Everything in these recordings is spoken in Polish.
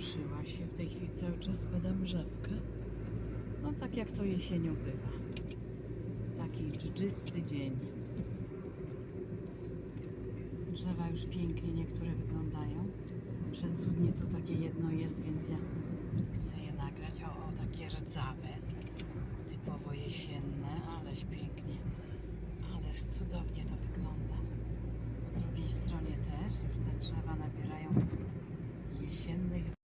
pogorszyła się. W tej chwili cały czas badam drzewkę. No tak jak to jesienią bywa. Taki dżdżysty dzień. Drzewa już pięknie niektóre wyglądają. Przez studnie tu takie jedno jest, więc ja chcę je nagrać. O takie rdzawe. Typowo jesienne, ależ pięknie. Ależ cudownie to wygląda. Po drugiej stronie też już te drzewa nabierają jesiennych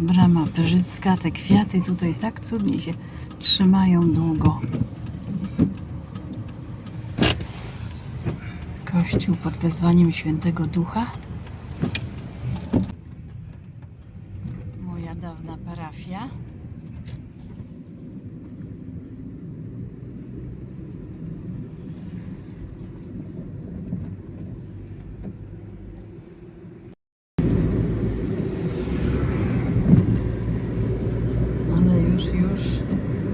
Brama Pyrzycka, te kwiaty tutaj tak cudnie się trzymają długo. Kościół pod wezwaniem Świętego Ducha. Moja dawna parafia. Ale już,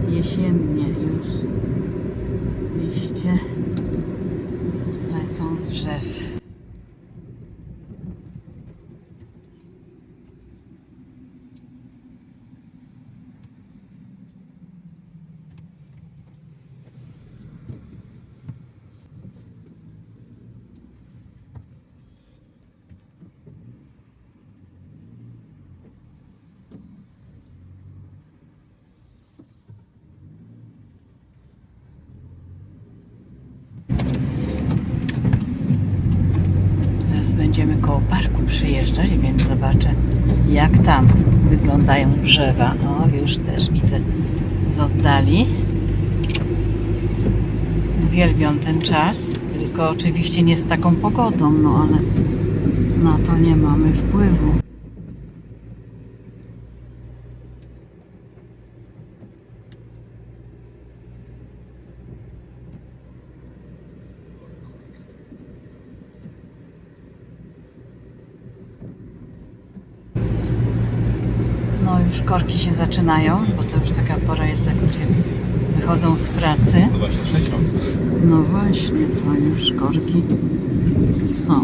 już jesiennie, już liście lecą z drzew. Będziemy koło parku przyjeżdżać, więc zobaczę jak tam wyglądają drzewa. O, już też widzę z oddali. Uwielbiam ten czas, tylko oczywiście nie z taką pogodą, no ale na to nie mamy wpływu. No już korki się zaczynają, bo to już taka pora jest, jak ludzie wychodzą z pracy. No właśnie. No właśnie, to już korki są.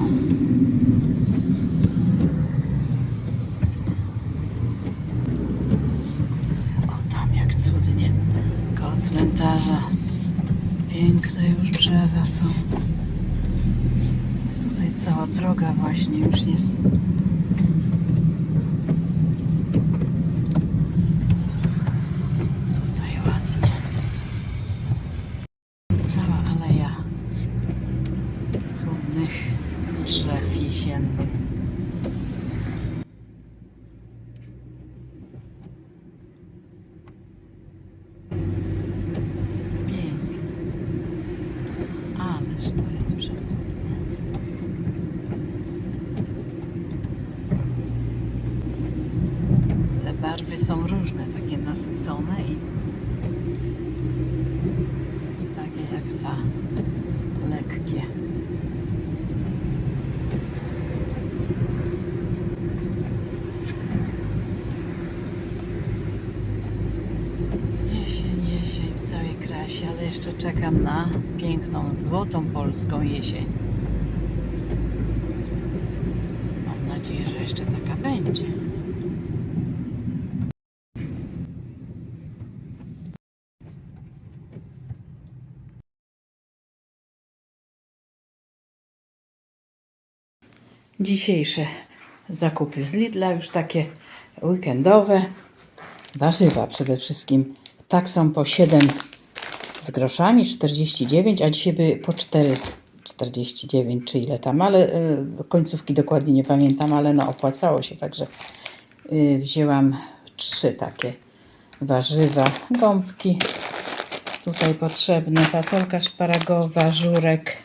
O, tam jak cudnie. Koło cmentarza. Piękne już drzewa są. Tutaj cała droga właśnie już jest. Tutaj ładnie. Cała aleja cudnych przecudne. Te barwy są różne, takie nasycone i takie jak ta lekkie. Jesień, jesień w całej krasie, ale jeszcze czekam na piękną, złotą polską jesień. Mam nadzieję, że jeszcze taka będzie. Dzisiejsze zakupy z Lidla, już takie weekendowe. Warzywa przede wszystkim. Tak są po 7 z groszami, 49, a dzisiaj by po 4,49 czy ile tam, ale y, końcówki dokładnie nie pamiętam, ale no opłacało się, także y, wzięłam trzy takie warzywa, gąbki tutaj potrzebne, fasolka szparagowa, żurek,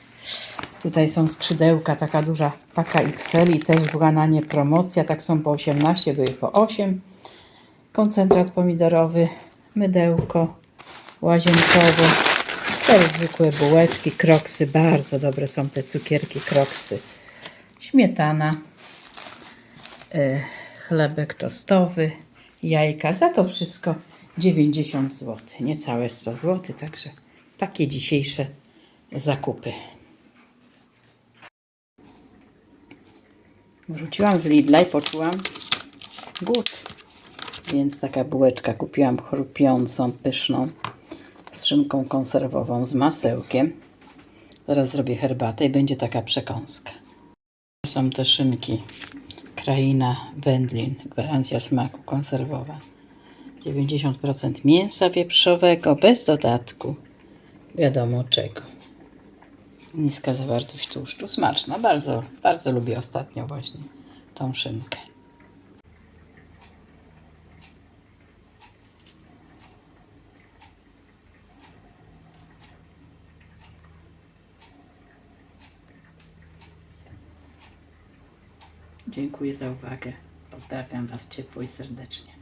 Tutaj są skrzydełka, taka duża paka XL i też była na nie promocja, tak są po 18, były po 8. Koncentrat pomidorowy, mydełko łazienkowe, te zwykłe bułeczki, kroksy, bardzo dobre są te cukierki, kroksy. Śmietana, y, chlebek tostowy, jajka, za to wszystko 90 zł. Niecałe 100 zł, także takie dzisiejsze zakupy. Wróciłam z Lidla i poczułam głód. Więc taka bułeczka kupiłam chrupiącą, pyszną, szynką konserwową, z masełkiem. Zaraz zrobię herbatę i będzie taka przekąska. Są te szynki. Kraina Wędlin, gwarancja smaku konserwowa. 90% mięsa wieprzowego bez dodatku. Wiadomo czego. Niska zawartość tłuszczu. Smaczna. Bardzo, bardzo lubię ostatnio właśnie tą szynkę. Dziękuję za uwagę. Pozdrawiam Was ciepło i serdecznie.